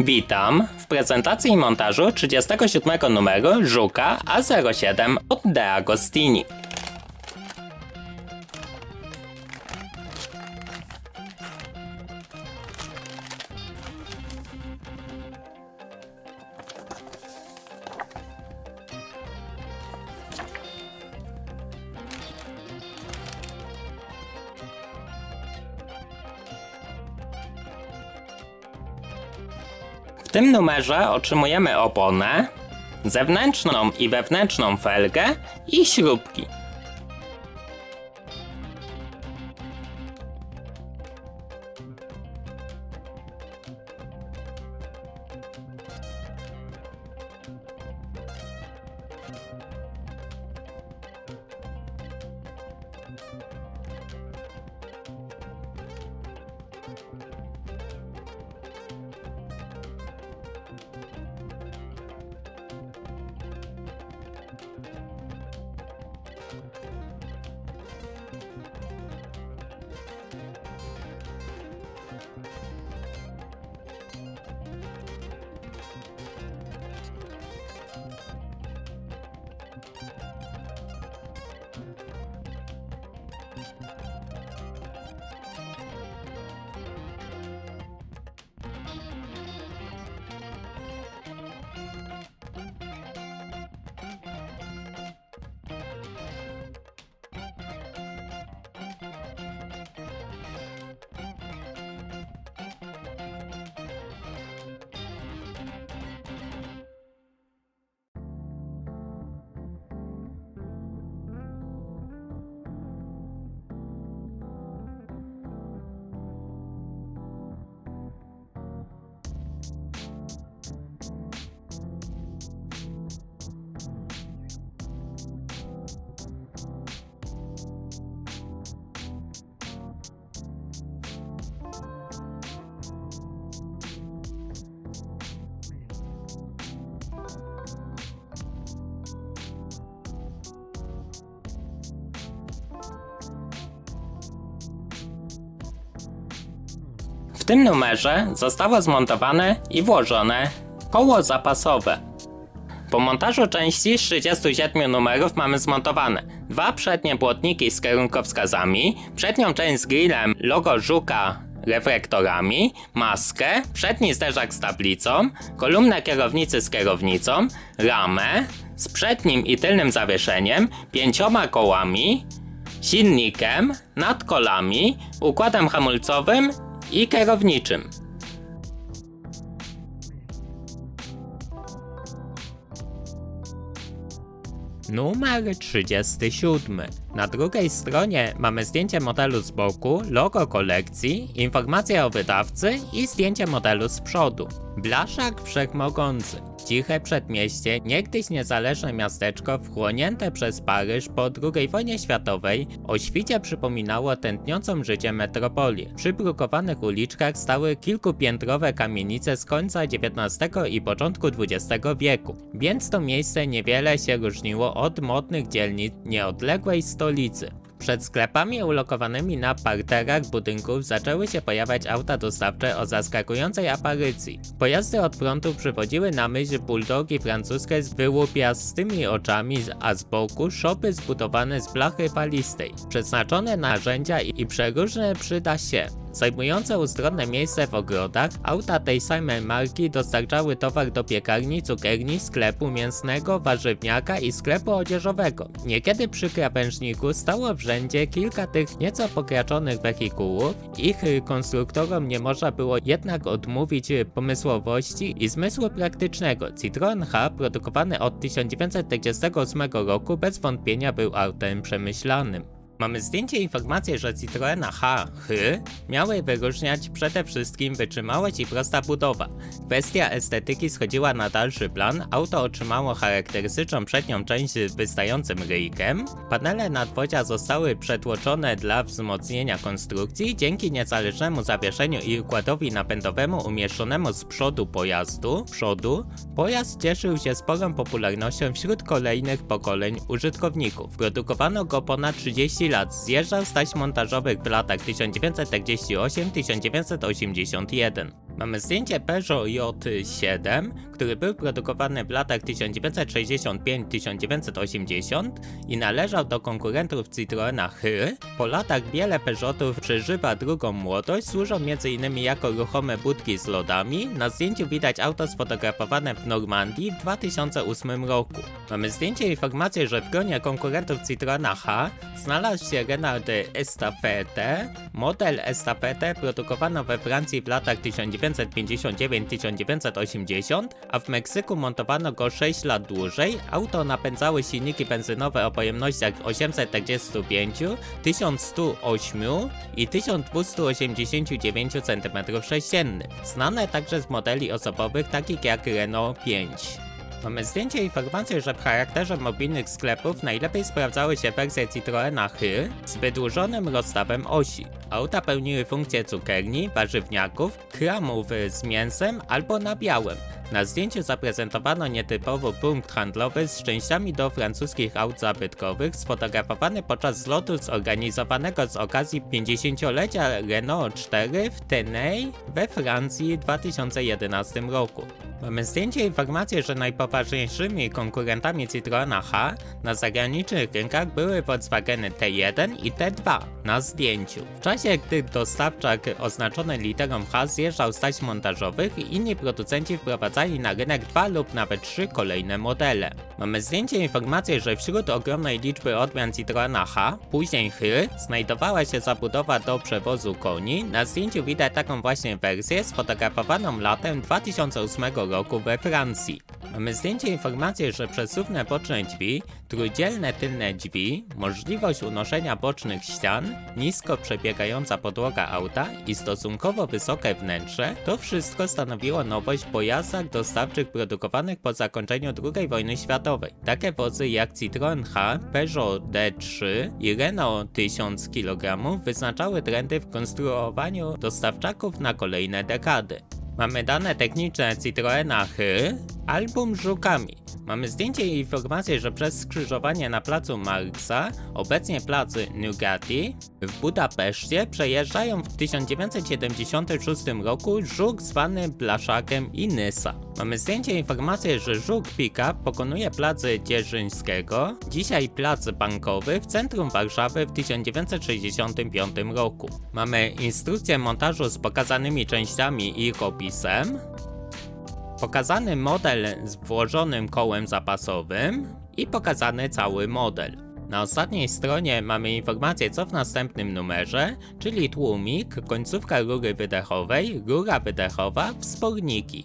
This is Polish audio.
Witam w prezentacji i montażu 37 numeru Żuka A07 od De Agostini. Tym numerze otrzymujemy oponę, zewnętrzną i wewnętrzną felgę i śrubki. W tym numerze zostało zmontowane i włożone koło zapasowe. Po montażu części z 37 numerów mamy zmontowane dwa przednie błotniki z kierunkowskazami, przednią część z grillem logo żuka reflektorami, maskę, przedni zderzak z tablicą, kolumnę kierownicy z kierownicą, ramę z przednim i tylnym zawieszeniem, pięcioma kołami, silnikiem, nadkolami, układem hamulcowym i kierowniczym. Numer 37. Na drugiej stronie mamy zdjęcie modelu z boku, logo kolekcji, informacje o wydawcy i zdjęcie modelu z przodu. Blaszak Wszechmogący. Ciche przedmieście, niegdyś niezależne miasteczko wchłonięte przez Paryż po II wojnie światowej, o świcie przypominało tętniącą życie metropolię. Przy brukowanych uliczkach stały kilkupiętrowe kamienice z końca XIX i początku XX wieku, więc to miejsce niewiele się różniło od modnych dzielnic nieodległej stolicy. Przed sklepami ulokowanymi na parterach budynków zaczęły się pojawiać auta dostawcze o zaskakującej aparycji. Pojazdy od frontu przywodziły na myśl bulldogi francuskie z wyłupiastymi oczami, a z boku szopy zbudowane z blachy falistej. Przeznaczone narzędzia i przeróżne przyda się. Zajmujące ustronne miejsce w ogrodach, auta tej samej marki dostarczały towar do piekarni, cukierni, sklepu mięsnego, warzywniaka i sklepu odzieżowego. Niekiedy przy krawężniku stało w rzędzie kilka tych nieco pokraczonych wehikułów. Ich konstruktorom nie można było jednak odmówić pomysłowości i zmysłu praktycznego. Citroen H, produkowany od 1948 roku, bez wątpienia był autem przemyślanym. Mamy zdjęcie i informację, że Citroena H Hy miały wyróżniać przede wszystkim wytrzymałość i prosta budowa. Kwestia estetyki schodziła na dalszy plan, auto otrzymało charakterystyczną przednią część z wystającym ryjkiem, panele nadwozia zostały przetłoczone dla wzmocnienia konstrukcji, dzięki niezależnemu zawieszeniu i układowi napędowemu umieszczonemu z przodu pojazdu, przodu, pojazd cieszył się sporą popularnością wśród kolejnych pokoleń użytkowników. Produkowano go ponad 30 zjeżdżał z taśm montażowych w latach 1948-1981. Mamy zdjęcie Peugeot J7, który był produkowany w latach 1965-1980 i należał do konkurentów Citroena Hy. Po latach wiele Peugeotów przeżywa drugą młodość, służą m.in. jako ruchome budki z lodami. Na zdjęciu widać auto sfotografowane w Normandii w 2008 roku. Mamy zdjęcie i informację, że w gronie konkurentów Citroena H znalazł się Renault Estafette. Model Estafette produkowano we Francji w latach 1959-1980, a w Meksyku montowano go 6 lat dłużej. Auto napędzały silniki benzynowe o pojemnościach 845, 1108 i 1289 cm3, znane także z modeli osobowych takich jak Renault 5. Mamy zdjęcie i informację, że w charakterze mobilnych sklepów najlepiej sprawdzały się wersje Citroena Hy z wydłużonym rozstawem osi. Auta pełniły funkcję cukierni, warzywniaków, kramów z mięsem albo nabiałem. Na zdjęciu zaprezentowano nietypowy punkt handlowy z częściami do francuskich aut zabytkowych, sfotografowany podczas zlotu zorganizowanego z okazji 50-lecia Renault 4 w Tenay we Francji w 2011 roku. Mamy zdjęcie informację, że najpoważniejszymi konkurentami Citroena H na zagranicznych rynkach były Volkswageny T1 i T2 na zdjęciu. W czasie, gdy dostawczak oznaczony literą H zjeżdżał z taśm montażowych, inni producenci wprowadzali na rynek dwa lub nawet trzy kolejne modele. Mamy zdjęcie i informację, że wśród ogromnej liczby odmian Citroena H, później Hy, znajdowała się zabudowa do przewozu koni. Na zdjęciu widać taką właśnie wersję sfotografowaną latem 2008 roku we Francji. Mamy zdjęcie i informację, że przesuwne boczne drzwi, trójdzielne tylne drzwi, możliwość unoszenia bocznych ścian, nisko przebiegająca podłoga auta i stosunkowo wysokie wnętrze, to wszystko stanowiło nowość w pojazdach dostawczych produkowanych po zakończeniu II wojny światowej. Takie wozy jak Citroen H, Peugeot D3 i Renault 1000 kg wyznaczały trendy w konstruowaniu dostawczaków na kolejne dekady. Mamy dane techniczne Citroena Hy, album Żukami. Mamy zdjęcie i informację, że przez skrzyżowanie na placu Marksa, obecnie plac Nugatti, w Budapeszcie przejeżdżają w 1976 roku żuk zwany Blaszakiem i Nysa. Mamy zdjęcie i informację, że żuk Pickup pokonuje plac Dzierżyńskiego, dzisiaj plac Bankowy w centrum Warszawy w 1965 roku. Mamy instrukcję montażu z pokazanymi częściami i ich opisem, pokazany model z włożonym kołem zapasowym i pokazany cały model. Na ostatniej stronie mamy informację co w następnym numerze, czyli tłumik, końcówka rury wydechowej, rura wydechowa, wsporniki.